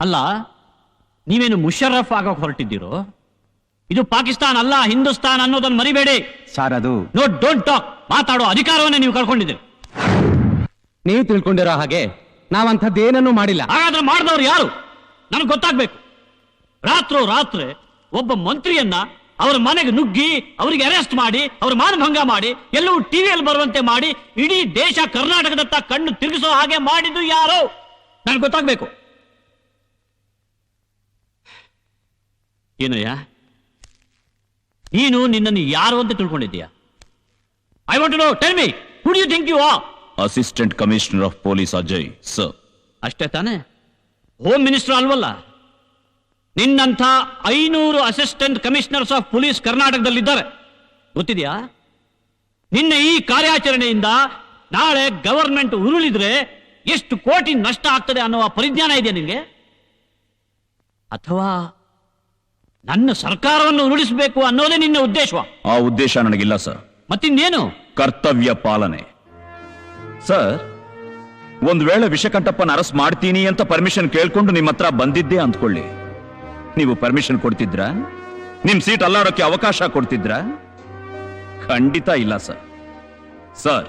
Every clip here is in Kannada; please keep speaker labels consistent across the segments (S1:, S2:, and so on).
S1: ಅಲ್ಲ ನೀವೇನು ಮುಷರಫ್ ಆಗೋಕೆ ಹೊರಟಿದ್ದೀರೋ? ಇದು ಪಾಕಿಸ್ತಾನ್ ಅಲ್ಲ ಹಿಂದೂಸ್ತಾನ್ ಅನ್ನೋದನ್ನ ಮರಿಬೇಡಿ.
S2: ಸರ್ ಅದು
S1: ನೋ ಡೋಂಟ್ ಟಾಕ್ ಮಾತಾಡೋ ಅಧಿಕಾರವನ್ನೇ ನೀವು ಕಳ್ಕೊಂಡಿದ್ದೀರಿ.
S2: ನೀವು ತಿಳ್ಕೊಂಡಿರೋ ಹಾಗೆ ನಾವಂಥದ್ದೇನನ್ನೂ ಮಾಡಿಲ್ಲ.
S1: ಹಾಗಾದ್ರೆ ಮಾಡಿದವ್ರು ಯಾರು? ನನಗೆ ಗೊತ್ತಾಗ್ಬೇಕು. ರಾತ್ರೋ ರಾತ್ರಿ ಒಬ್ಬ ಮಂತ್ರಿಯನ್ನ ಅವರ ಮನೆಗೆ ನುಗ್ಗಿ ಅವರಿಗೆ ಅರೆಸ್ಟ್ ಮಾಡಿ ಅವ್ರ ಮಾನಭಂಗ ಮಾಡಿ ಎಲ್ಲವೂ ಟಿವಿಯಲ್ಲಿ ಬರುವಂತೆ ಮಾಡಿ ಇಡೀ ದೇಶ ಕರ್ನಾಟಕದತ್ತ ಕಣ್ಣು ತಿರುಗಿಸೋ ಹಾಗೆ ಮಾಡಿದ್ದು ಯಾರು? ನನಗೆ ಗೊತ್ತಾಗ್ಬೇಕು. ಏನಯ್ಯ? ನೀನು ನಿನ್ನನ್ನು ಯಾರು ಅಂತ ತಿಳ್ಕೊಂಡಿದ್ದೀಯಾ? I want no tell me who you think you are
S3: assistant commissioner of police Ajay sir
S1: ಅಷ್ಟೇ ತಾನೇ? ಹೋಮ್ ಮಿನಿಸ್ಟರ್ ಅಲ್ವಲ್ಲ? ನಿನ್ನಂಥ ಐನೂರು ಅಸಿಸ್ಟೆಂಟ್ ಕಮಿಷನರ್ಸ್ ಆಫ್ ಪೊಲೀಸ್ ಕರ್ನಾಟಕದಲ್ಲಿದ್ದಾರೆ. ಗೊತ್ತಿದೆಯಾ? ನಿನ್ನ ಈ ಕಾರ್ಯಾಚರಣೆಯಿಂದ ನಾಳೆ ಗವರ್ಮೆಂಟ್ ಉರುಳಿದ್ರೆ ಎಷ್ಟು ಕೋಟಿ ನಷ್ಟ ಆಗ್ತದೆ ಅನ್ನುವ ಪರಿಜ್ಞಾನ ಇದೆಯಾ ನಿನಗೆ? ಅಥವಾ ನನ್ನ ಸರ್ಕಾರವನ್ನು ಉರುಳಿಸಬೇಕು ಅನ್ನೋದೇ ನಿನ್ನ ಉದ್ದೇಶ.
S3: ಆ ಉದ್ದೇಶ ನನಗಿಲ್ಲ ಸರ್.
S1: ಮತ್ತಿನ್ನೇನು?
S3: ಕರ್ತವ್ಯ ಪಾಲನೆ. ಸರ್ ಒಂದ್ ವೇಳೆ ವಿಷಕಂಠಪ್ಪನ ಅರೆಸ್ಟ್ ಮಾಡ್ತೀನಿ ಅಂತ ಪರ್ಮಿಷನ್ ಕೇಳ್ಕೊಂಡು ನಿಮ್ಮ ಹತ್ರ ಬಂದಿದ್ದೆ ಅಂದ್ಕೊಳ್ಳಿ. ನೀವು ಪರ್ಮಿಷನ್ ಕೊಡ್ತಿದ್ರ? ನಿಮ್ ಸೀಟ್ ಅಲ್ಲಾಡೋಕೆ ಅವಕಾಶ ಕೊಡ್ತಿದ್ರ? ಖಂಡಿತ ಇಲ್ಲ ಸರ್. ಸರ್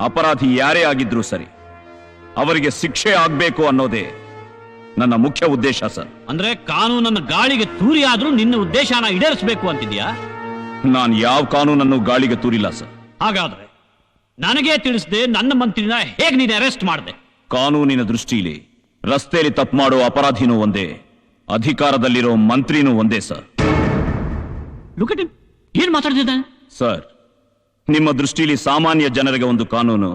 S3: ಅಪರಾಧಿ ಯಾರೇ ಆಗಿದ್ರು ಸರಿ ಅವರಿಗೆ ಶಿಕ್ಷೆ ಆಗ್ಬೇಕು ಅನ್ನೋದೇ ನನ್ನ ಮುಖ್ಯ ಉದ್ದೇಶ ಸರ್.
S1: ಅಂದ್ರೆ ಕಾನೂನನ್ನು ಗಾಳಿಗೆ ತೂರಿ ಆದ್ರೂ ನಿನ್ನ ಉದ್ದೇಶನ ಈಡೇರಿಸಬೇಕು ಅಂತಿದ್ಯಾ?
S3: ನಾನು ಯಾವ ಕಾನೂನನ್ನು ಗಾಳಿಗೆ ತೂರಿಲ್ಲ ಸರ್.
S1: ಹಾಗಾದ್ರೆ ನನಗೆ ತಿಳಿಸದೆ ನನ್ನ ಮಂತ್ರಿನ ಹೇಗೆ ನೀನು ಅರೆಸ್ಟ್ ಮಾಡಿದೆ?
S3: ಕಾನೂನಿನ ದೃಷ್ಟಿಯಲ್ಲಿ ರಸ್ತೆಯಲ್ಲಿ ತಪ್ಪು ಮಾಡೋ ಅಪರಾಧಿನೂ ಒಂದೇ ಅಧಿಕಾರದಲ್ಲಿರೋ ಮಂತ್ರಿನೂ ಒಂದೇ ಸರ್.
S1: ಏನ್ ಮಾತಾಡ್ತಿದ್ದಾನೆ?
S3: ಸರ್ ನಿಮ್ಮ ದೃಷ್ಟಿಯಲ್ಲಿ ಸಾಮಾನ್ಯ ಜನರಿಗೆ ಒಂದು ಕಾನೂನು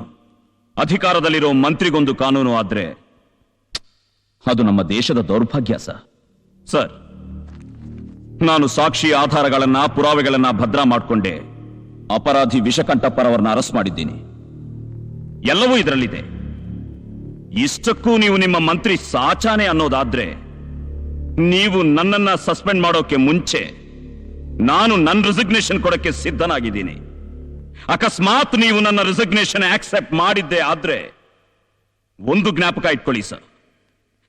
S3: ಅಧಿಕಾರದಲ್ಲಿರೋ ಮಂತ್ರಿಗೊಂದು ಕಾನೂನು ಆದ್ರೆ ಅದು ನಮ್ಮ ದೇಶದ ದೌರ್ಭಾಗ್ಯ, ಸರ್. ಸರ್, ನಾನು ಸಾಕ್ಷಿ ಆಧಾರಗಳನ್ನ, ಪುರಾವೆಗಳನ್ನ ಭದ್ರ ಮಾಡಿಕೊಂಡೆ. ಅಪರಾಧಿ ವಿಷಕಂಠಪ್ಪರವರನ್ನ ಅರೆಸ್ಟ್ ಮಾಡಿದ್ದೀನಿ. ಎಲ್ಲವೂ ಇದರಲ್ಲಿದೆ. ಇಷ್ಟಕ್ಕೂ ನೀವು ನಿಮ್ಮ ಮಂತ್ರಿ ಸಾಚಾನೆ ಅನ್ನೋದಾದ್ರೆ, ನೀವು ನನ್ನನ್ನ ಸಸ್ಪೆಂಡ್ ಮಾಡೋಕೆ ಮುಂಚೆ, ನಾನು ನನ್ನ ರಿಸಿಗ್ನೇಷನ್ ಕೊಡಕ್ಕೆ ಸಿದ್ಧನಾಗಿದ್ದೀನಿ. ಅಕಸ್ಮಾತ್ ನೀವು ನನ್ನ ರಿಸಿಗ್ನೇಷನ್ ಆಕ್ಸೆಪ್ಟ್ ಮಾಡಿದ್ದೆ ಆದ್ರೆ, ಒಂದು ಜ್ಞಾಪಕ ಇಟ್ಕೊಳ್ಳಿ, ಸರ್.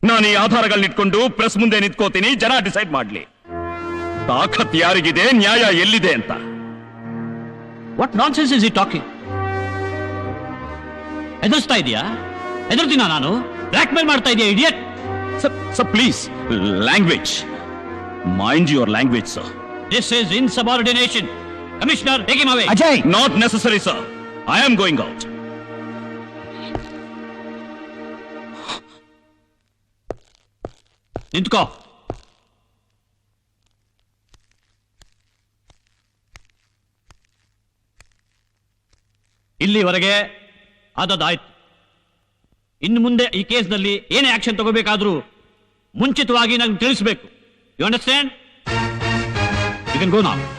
S3: ನಾನು ಈ ಆಧಾರಗಳನ್ನ ಇಟ್ಕೊಂಡು ಪ್ರೆಸ್ ಮುಂದೆ ನಿಂತ್ಕೋತೀನಿ. ಜನ ಡಿಸೈಡ್ ಮಾಡ್ಲಿ. ತಾಕತ್ ಯಾರಿಗಿದೆ? ನ್ಯಾಯ ಎಲ್ಲಿದೆ ಅಂತ.
S1: ವಾಟ್ ನಾನ್ ಸೆನ್ಸ್ ಇಸ್ ಈ ಟಾಕಿಂಗ್ ಎದುರಿಸ್ತಾ ಇದೆಯಾ? ಎದುರ್ತೀನ ನಾನು? ಬ್ಲಾಕ್ ಮೇಲ್ ಮಾಡ್ತಾ ಇದೆಯಾ idiot
S3: sir please language mind your language sir
S1: this is insubordination commissioner ಹೇಗೆ ಮಾವೇ
S2: Ajay
S3: not necessary sir I am going out
S1: ನಿಂತ್ಕೋ. ಇಲ್ಲಿವರೆಗೆ ಆದದ್ದಾಯ್ತು. ಇನ್ನು ಮುಂದೆ ಈ ಕೇಸ್ನಲ್ಲಿ ಏನೇ ಆಕ್ಷನ್ ತಗೋಬೇಕಾದ್ರೂ ಮುಂಚಿತವಾಗಿ ನನಗೆ ತಿಳಿಸಬೇಕು. You understand you can go now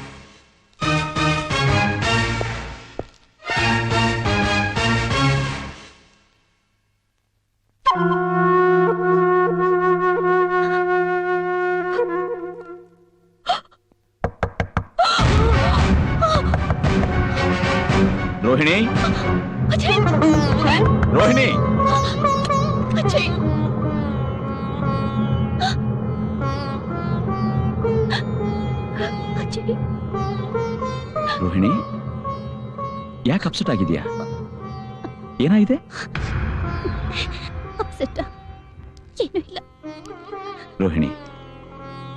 S3: Rohini ಯಾಕೆ ಅಪ್ಸೆಟ್ ಆಗಿದೆಯಾ? ಏನಾಗಿದೆ?
S4: ಅಪ್ಸೆಟ್ಟ ಏನೂ ಇಲ್ಲ.
S3: ರೋಹಿಣಿ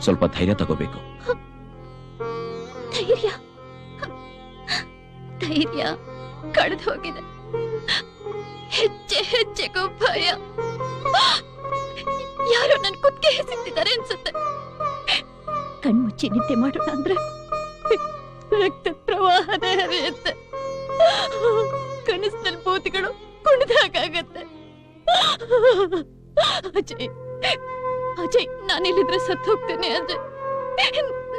S3: ಸ್ವಲ್ಪ ಧೈರ್ಯ ತಗೋಬೇಕು.
S4: ಧೈರ್ಯ? ಧೈರ್ಯ ಕಳೆದು ಹೋಗಿದೆ. ಹೆಜ್ಜೆ ಹೆಜ್ಜೆಗೂ ಭಯ. ಯಾರೋ ನನ್ನ ಕುತ್ತಿಗೆ ಹೆಸರಿದ್ದಾರೆ ಅನ್ಸುತ್ತೆ. ಕಣ್ಮುಚ್ಚಿ ನಿದ್ದೆ ಮಾಡೋಣ ಅಂದ್ರೆ ರಕ್ತ ಪ್ರವಾಹನೇ ಹರಿಯುತ್ತೆ. ಕನಸಿನಲ್ಲಿ ಭೂತಿಗಳು ಕುಣಿದಾಗತ್ತೆ ಅಜಯ್ ಅಜಯ್ ನಾನಿಲ್ಲಿದ್ರೆ ಸತ್ತು ಹೋಗ್ತೇನೆ ಅಜಯ್.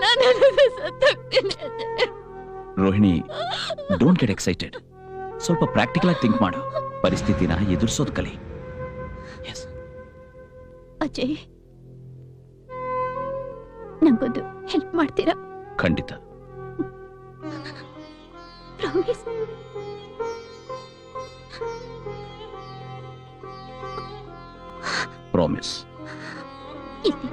S4: ನಾನಿಲ್ಲಿದ್ರೆ ಸತ್ತು ಹೋಗ್ತೇನೆ Ajay.
S3: Rohini don't get excited ಸ್ವಲ್ಪ ಪ್ರಾಕ್ಟಿಕಲ್ ಆಗಿ ಥಿಂಕ್ ಮಾಡು. ಪರಿಸ್ಥಿತಿನ ಎದುರಿಸೋದು ಕಲಿ.
S4: ಅಜಯ್ ನಂಗೊಂದು ಹೆಲ್ಪ್ ಮಾಡ್ತೀರಾ?
S3: ಖಂಡಿತ. ప్లీజ్ ప్రామిస్ ఇది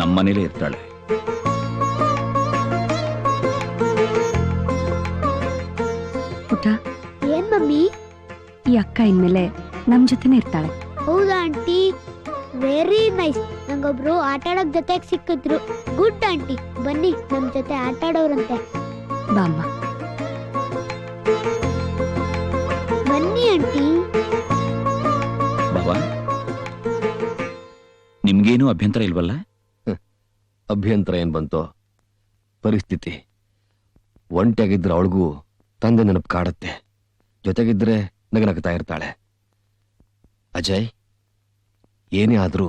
S3: ನಮ್ಮನೇಲೇ ಇರ್ತಾಳೆ.
S5: ಪುಟ್ಟ
S6: ಏನ್ ಮಮ್ಮಿ?
S5: ಈ ಅಕ್ಕ ಇನ್ಮೇಲೆ ನಮ್ ಜೊತೆನೆ ಇರ್ತಾಳೆ.
S6: ಹೌದಾ ಆಂಟಿ? ವೆರಿ ನೈಸ್ ನಂಗೊಬ್ರು ಆಟ ಆಡೋಕ್ ಜೊತೆಗ್ ಸಿಕ್ಕಿದ್ರು. Good aunty. ಬನ್ನಿ ನಮ್ ಜೊತೆ ಆಟ ಆಡೋರಂತೆ.
S5: ಬಾಮ್ಮ
S6: ಬನ್ನಿ ಆಂಟಿ.
S3: ಬಾಬಾ ನಿಮ್ಗೇನು ಅಭ್ಯಂತರ ಇಲ್ವಲ್ಲ?
S7: ಅಭ್ಯಂತರ ಏನ್ ಬಂತು? ಪರಿಸ್ಥಿತಿ. ಒಂಟಿಯಾಗಿದ್ರೆ ಅವಳಿಗೂ ತಂದೆ ನೆನಪು ಕಾಡುತ್ತೆ. ಜೊತೆಗಿದ್ರೆ ನಗನಗ್ತಾ ಇರ್ತಾಳೆ. ಅಜಯ್, ಏನೇ ಆದ್ರೂ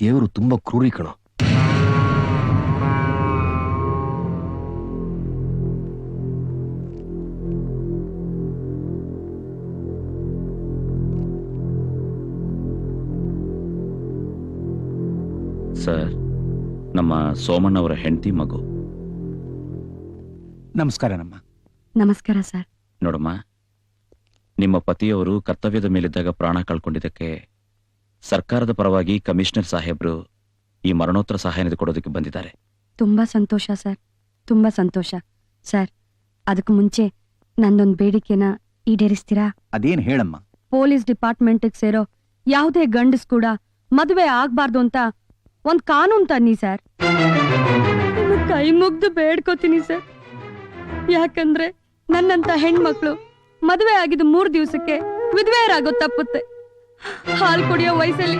S7: ದೇವರು ತುಂಬಾ ಕ್ರೂರಿ ಕಣ.
S3: ಸರ್ ನಮ್ಮ ಸೋಮಣ್ಣವರ ಹೆಂಡತಿ ಮಗು.
S8: ನಮಸ್ಕಾರ ನಮ್ಮ
S5: ನಮಸ್ಕಾರ ಸರ್.
S3: ನೋಡಮ್ಮ ನಿಮ್ಮ ಪತಿಯವರು ಕರ್ತವ್ಯದ ಮೇಲಿದ್ದಾಗ ಪ್ರಾಣ ಕಳ್ಕೊಂಡಿದ್ದಕ್ಕೆ ಸರ್ಕಾರದ ಪರವಾಗಿ ಕಮಿಷನರ್ ಸಾಹೇಬ್ರು ಈ ಮರಣೋತ್ತರ ಸಹಾಯ ಕೊಡೋದಕ್ಕೆ ಬಂದಿದ್ದಾರೆ.
S5: ತುಂಬಾ ಸಂತೋಷ ಸರ್. ತುಂಬಾ ಸಂತೋಷ. ಸರ್ ಅದಕ್ಕೂ ಮುಂಚೆ ನಂದೊಂದ್ ಬೇಡಿಕೆನ ಈಡೇರಿಸ್ತೀರಾ?
S8: ಅದೇನ್ ಹೇಳಮ್ಮ.
S5: ಪೊಲೀಸ್ ಡಿಪಾರ್ಟ್ಮೆಂಟ್ ಸೇರೋ ಯಾವುದೇ ಗಂಡಸ್ ಕೂಡ ಮದುವೆ ಆಗ್ಬಾರ್ದು ಅಂತ ಒಂದ್ ಕಾನೂನ್ ತನ್ನಿ, ಸರ್. ಕೈ ಮುಗ್ದು ಬೇಡ್ಕೋತೀನಿ, ಸರ್. ಯಾಕಂದ್ರೆ ನನ್ನಂತ ಹೆಣ್ಮಕ್ಳು ಮದುವೆ ಆಗಿದ್ದು ಮೂರ್ ದಿವಸಕ್ಕೆ ವಿಧವೆಯರಾಗೋ ತಪ್ಪುತ್ತೆ. ಹಾಲ್ ಕುಡಿಯೋ ವಯಸ್ಸಲ್ಲಿ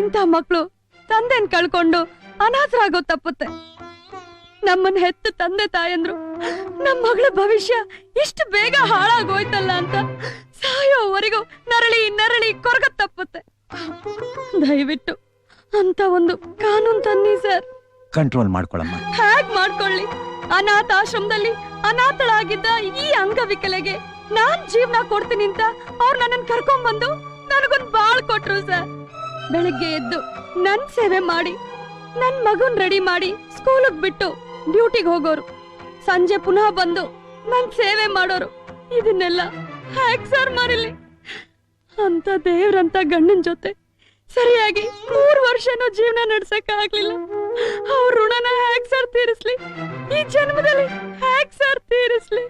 S5: ಇಂಥ ಮಕ್ಳು ತಂದೆನ್ ಕಳ್ಕೊಂಡು ಅನಾಥರಾಗೋ ತಪ್ಪುತ್ತೆ. ನಮ್ಮನ್ ಹೆತ್ತ ತಂದೆ ತಾಯಂದ್ರು ನಮ್ ಮಗಳ ಭವಿಷ್ಯ ಇಷ್ಟು ಬೇಗ ಹಾಳಾಗೋಯ್ತಲ್ಲ ಅಂತ ಸಾಯೋವರೆಗೂ ನರಳಿ ನರಳಿ ಕೊರಗ ತಪ್ಪುತ್ತೆ. ದಯವಿಟ್ಟು ಅಂತ ಒಂದು ಕಾನೂನ್ ತನ್ನಿ ಸರ್.
S8: ಕಂಟ್ರೋಲ್ ಮಾಡ್ಕೊಳಮ್ಮ.
S5: ಹ್ಯಾಗ್ ಮಾಡ್ಕೊಳ್ಳಿ? ಅನಾಥಾಶ್ರಮದಲ್ಲಿ ಅನಾಥಳಾಗಿದ್ದ ಈ ಅಂಗವಿಕಲೆಗೆ ನಾನ್ ಜೀವನ ಕೊಡ್ತೀನಿ ಅಂತ ಅವ್ರು ನನ್ನನ್ ಕರ್ಕೊಂಡ್ ಬಂದು ನನಗೊಂದ್ ಬಾಳ್ ಕೊಟ್ರು ಸರ್. ಬೆಳಗ್ಗೆ ಎದ್ದು ನನ್ ಸೇವೆ ಮಾಡಿ ನನ್ ಮಗುನ್ ರೆಡಿ ಮಾಡಿ ಸ್ಕೂಲಿಗ್ ಬಿಟ್ಟು ಡ್ಯೂಟಿಗ್ ಹೋಗೋರು. ಸಂಜೆ ಪುನಃ ಬಂದು ನನ್ ಸೇವೆ ಮಾಡೋರು. ಇದನ್ನೆಲ್ಲ ಹ್ಯಾಕ್ ಸರ್ ಮಾರಿಲಿ? ಅಂತ ದೇವ್ರಂತ ಗಂಡನ್ ಜೊತೆ ಸರಿಯಾಗಿ ಮೂರ್ ವರ್ಷನೂ ಜೀವನ ನಡ್ಸಕ್ ಆಗ್ಲಿಲ್ಲ ಅವ್ರ ಋಣನ ಹ್ಯಾಕ್ ಸರ್ ತೀರಿಸ್ಲಿ? ಈ ಜನ್ಮದಲ್ಲಿ ಹ್ಯಾಕ್ ಸರ್ ತೀರಿಸ್ಲಿ?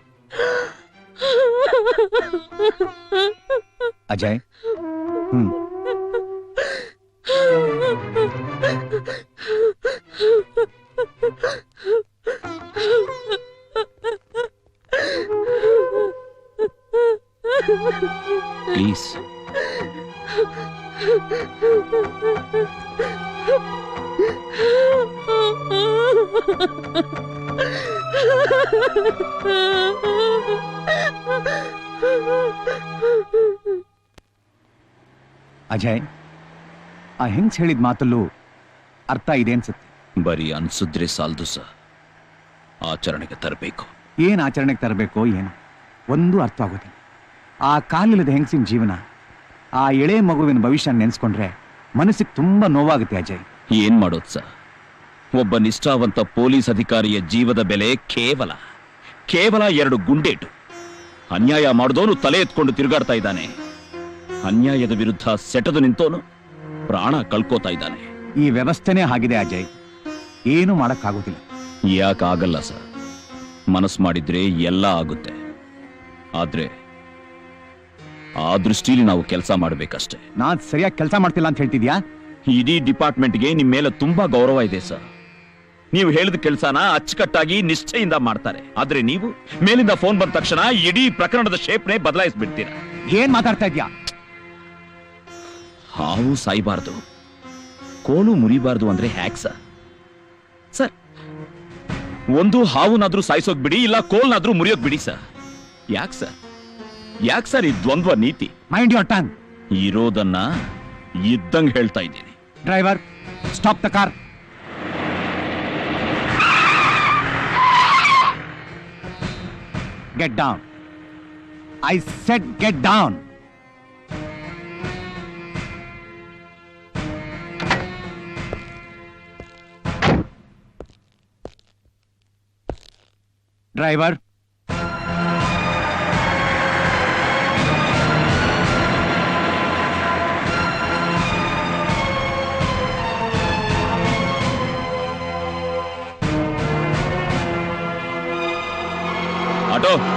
S8: ಅಜಯ್, ಹ್ಮ್. ಅಜಯ್ ಆ ಹೆಂಗ್ಸ್ ಹೇಳಿದ ಮಾತಲ್ಲೂ ಅರ್ಥ ಇದೆ ಅನ್ಸುತ್ತೆ.
S3: ಬರೀ ಅನ್ಸುದ್ರೆ ಸಾಲ್ದು ಸರ್. ಆಚರಣೆಗೆ ತರಬೇಕು.
S8: ಏನ್ ಆಚರಣೆಗೆ ತರಬೇಕು ಏನು ಒಂದು ಅರ್ಥ ಆಗೋದಿಲ್ಲ. ಆ ಕಾಲಿಲ್ಲದ ಹೆಂಗಸಿನ ಜೀವನ ಆ ಎಳೆ ಮಗುವಿನ ಭವಿಷ್ಯ ನೆನೆಸ್ಕೊಂಡ್ರೆ ಮನಸ್ಸಿಗೆ ತುಂಬಾ ನೋವಾಗುತ್ತೆ ಅಜಯ್.
S3: ಏನ್ ಮಾಡೋದು ಸರ್? ಒಬ್ಬ ನಿಷ್ಠಾವಂತ ಪೊಲೀಸ್ ಅಧಿಕಾರಿಯ ಜೀವದ ಬೆಲೆ ಕೇವಲ ಕೇವಲ ಎರಡು ಗುಂಡೇಟು. ಅನ್ಯಾಯ ಮಾಡಿದವನು ತಲೆ ಎತ್ಕೊಂಡು ತಿರುಗಾಡ್ತಾ ಇದ್ದಾನೆ. ಅನ್ಯಾಯದ ವಿರುದ್ಧ ಸೆಟದು ನಿಂತೋನು ಪ್ರಾಣ ಕಳ್ಕೋತಾ ಇದ್ದಾನೆ.
S8: ಈ ವ್ಯವಸ್ಥೆನೇ ಆಗಿದೆ ಅಜಯ್. ಏನು ಮಾಡಕ್ಕಾಗೋದಿಲ್ಲ.
S3: ಯಾಕಾಗಲ್ಲ ಸರ್. ಮನಸ್ಸು ಮಾಡಿದ್ರೆ ಎಲ್ಲ ಆಗುತ್ತೆ. ಆದ್ರೆ ಆ ದೃಷ್ಟಿಲಿ ನಾವು ಕೆಲಸ ಮಾಡಬೇಕಷ್ಟೇ.
S8: ನಾನ್ ಸರಿಯಾಗಿ ಕೆಲಸ ಮಾಡ್ತಿಲ್ಲ ಅಂತ ಹೇಳ್ತಿದ್ಯಾ?
S3: ಇಡೀ ಡಿಪಾರ್ಟ್ಮೆಂಟ್ಗೆ ನಿಮ್ಮ ಮೇಲೆ ತುಂಬಾ ಗೌರವ ಇದೆ ಸರ್. ನೀವು ಹೇಳಿದ ಕೆಲಸನ ಅಚ್ಚುಕಟ್ಟಾಗಿ ನಿಶ್ಚಯಿಂದ ಮಾಡ್ತಾರೆ. ಆದ್ರೆ ನೀವು ಮೇಲಿಂದ ಫೋನ್ ಬಂದ ತಕ್ಷಣ ಇಡೀ ಪ್ರಕರಣದ ಶೇಪ್ನೆ ಬದಲಾಯಿಸ್ಬಿಡ್ತೀರ.
S8: ಏನ್ ಮಾತಾಡ್ತಾ ಇದ್ಯಾ?
S3: ಹಾವು ಸಾಯ್ಬಾರ್ದು. ಕೋಲು ಮುರಿಬಾರ್ದು ಅಂದ್ರೆ ಹ್ಯಾಕ್ ಸರ್. ಸರ್ ಒಂದು ಹಾವುನಾದ್ರೂ ಸಾಯಿಸೋಕ್ ಬಿಡಿ ಇಲ್ಲ ಕೋಲ್ನಾದ್ರೂ ಮುರಿಯೋಕ್ ಬಿಡಿ ಸರ್. ಯಾಕ್ ಸರ್? ಯಾಕ್ ಸರ್ ಈ ದ್ವಂದ್ವ ನೀತಿ?
S8: ಮೈಂಡ್ ಯೋರ್ ಟಂಗ್
S3: ಇರೋದನ್ನ ಇದ್ದಂಗ್ ಹೇಳ್ತಾ ಇದ್ದೀನಿ.
S8: Driver stop the car Get down. I said get down. Driver.
S3: Auto.